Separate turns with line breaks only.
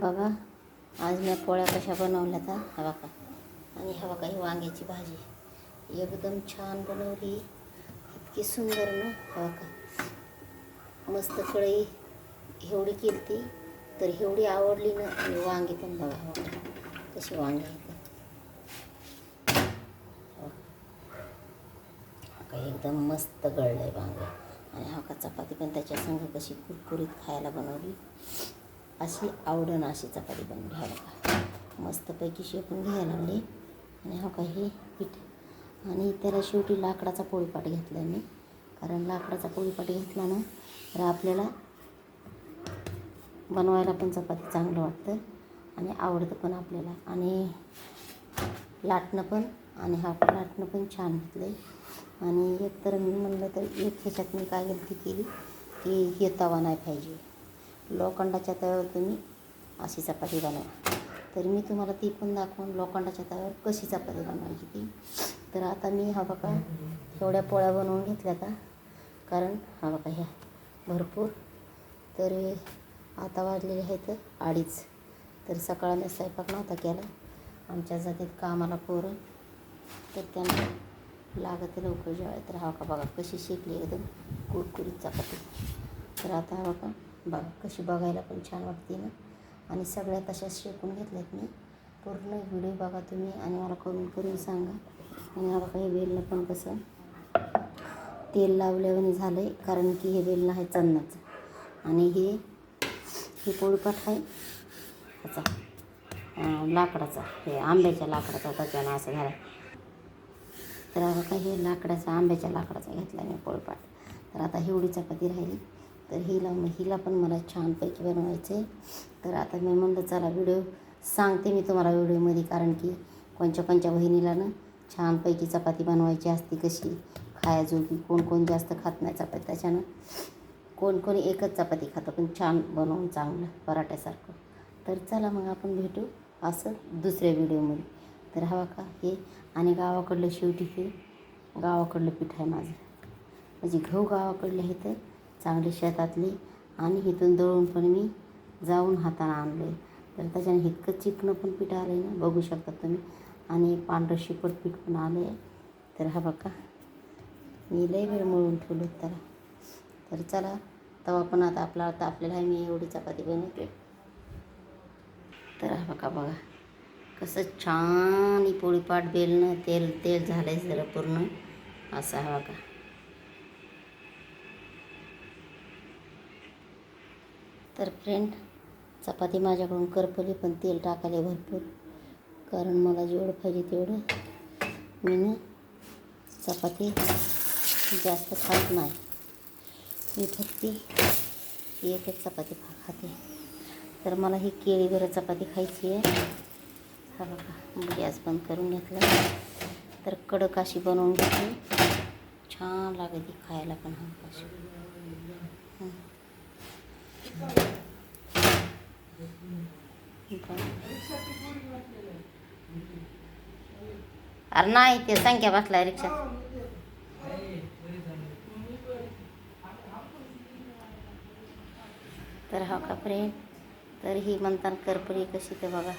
बाबा आज मी पोळ्या कशा बनवल्या तर हवा का आणि हवा का ही वांग्याची भाजी. एकदम छान बनवली. इतकी सुंदर ना हवा का मस्त कढई एवढी केली ती तर एवढी आवडली ना आणि वांगी पण बघा हवा का कशी वांगी आहेत हा का एकदम मस्त गळलं आहे वांगे. आणि हा का चपाती पण त्याच्या संग कशी कुरकुरीत खायला बनवली. अशी आवडण अशी चपाती बनवली. हा बघा. मस्तपैकी शेपून घ्यायला लागली. आणि हा काही पीठ. आणि त्याला शेवटी लाकडाचा पोळीपाट घेतला मी. कारण लाकडाचा पोळीपाट घेतला ना तर आपल्याला बनवायला पण चपाती चांगलं वाटतं. आणि आवडतं पण आपल्याला. आणि लाटणं पण. आणि हा लाटणं पण छान घेतलं आहे आणि एक तर मी म्हणलं तर एक ह्याच्यात मी काय गलती केली? की हे तवा नाही पाहिजे. लोखंडाच्या तव्यावर तुम्ही अशी चपाती बनवा. तर मी तुम्हाला ती पण दाखवून लोखंडाच्या तव्यावर कशी चपाती बनवायची ती. तर आता मी हा बघा एवढ्या पोळ्या बनवून घेतल्या का कारण हा बघा ह्या भरपूर. तर आता वाजलेले आहेत अडीच. तर सकाळने स्वयंपाक नव्हता केला. आमच्या जातीत कामाला पोरं तर त्यांना लागत लवकर जेवाय तर हा का बघा कशी शेकली एकदम कुरकुरीत चपाती. तर आता हा बघा बघा कशी बघायला पण छान वाटते ना. आणि सगळ्या तशाच शेकून घेतल्यात मी. पूर्ण व्हिडिओ बघा तुम्ही आणि मला करून करून सांगा. आणि मला काही हे वेलनं पण कसं तेल लावल्यावानी झालं आहे कारण की हे वेलणं आहे चन्नाचं. आणि हे हे पोळपाट आहे ह्याचा लाकडाचा. हे आंब्याच्या लाकडाचा त्याच्यानं असं झालं तर आता काही हे लाकडाचा आंब्याच्या लाकडाचा घेतला मी पोळपाट. तर आता एवढी चपाती राहिली. तर हिला मग हिला पण मला छानपैकी बनवायचं आहे तर आता मी म्हणलं चला व्हिडिओ सांगते मी तुम्हाला व्हिडिओमध्ये कारण की कोणच्या कोणच्या बहिणीला ना छानपैकी चपाती बनवायची असते कशी खायाजोगी कोण कोण जास्त खात नाही चपाती. त्याच्यानं कोण कोणी एकच चपाती खातं पण छान बनवून चांगलं पराठ्यासारखं. तर चला मग आपण भेटू असं दुसऱ्या व्हिडिओमध्ये. तर हवा का? हे आणि गावाकडलं शेवटी हे गावाकडलं पीठ आहे माझं. म्हणजे घेऊ गावाकडलं हे तर चांगले शेतातले आणि इथून दळून पण मी जाऊन हाताने आणले आहे तर त्याच्याने इतकं चिकनं पण पीठ आलं आहे ना बघू शकता तुम्ही. आणि पांढरं शिपट पीठ पण आलं आहे तर हा बघा मी लई वेळ मळून ठेवलं त्याला. तर चला तवा पण आता आपला आता आपल्याला मी एवढी चपाती बनवते. तर हा बघा बघा. कसं छान ही पोळीपाट बेलणं तेल तेल झालं आहे जरा पूर्ण. असं हा बघा. तर फ्रेंड चपाती माझ्याकडून करपली पण तेल टाकायला भरपूर. कारण मला जेवढं पाहिजे तेवढं. मी ना चपाती जास्त खात नाही. मी फक्त एकच चपाती खा खाते. तर मला ही केळीवर चपाती खायची आहे. हा बघा गॅस बंद करून घेतला. तर कडक अशी बनवून घेतली. छान लागते खायला पण हा अशी अरे नाही ते संख्या बसलाय रिक्षा. तर हा का फ्रेंड तर ही म्हणतात करपरी कशी ते बघा.